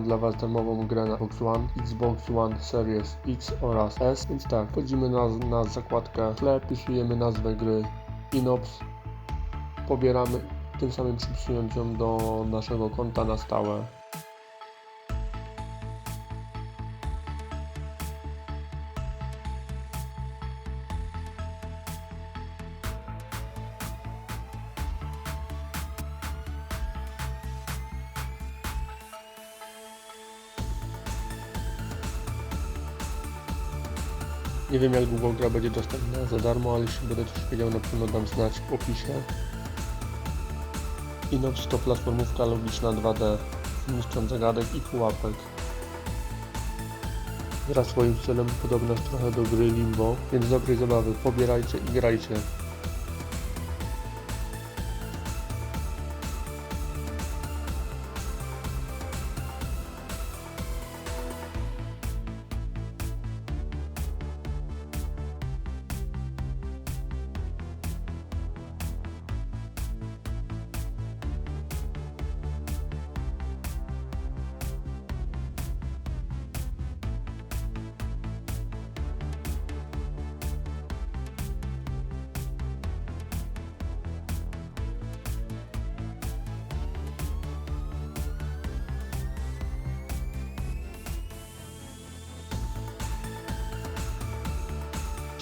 dla Was darmową grę na Xbox One, Xbox One Series X oraz S. Więc tak, wchodzimy na, na zakładkę tle, wpisujemy nazwę gry Inops, pobieramy, tym samym przypisując ją do naszego konta na stałe. Nie wiem jak długo gra będzie dostępna za darmo, ale jeśli będę coś wiedział na pewno dam znać w opisie. Inox to platformówka logiczna 2D, mnóstwem zagadek i pułapek. Gra swoim stylem podobna jest trochę do gry Limbo, więc dobrej zabawy pobierajcie i grajcie.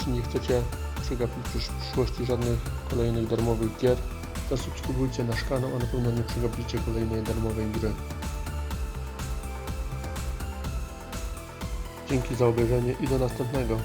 Jeśli nie chcecie przegapić w przyszłości żadnych kolejnych darmowych gier, zasubskrybujcie nasz kanał, a na pewno nie przegapicie kolejnej darmowej gry. Dzięki za obejrzenie i do następnego.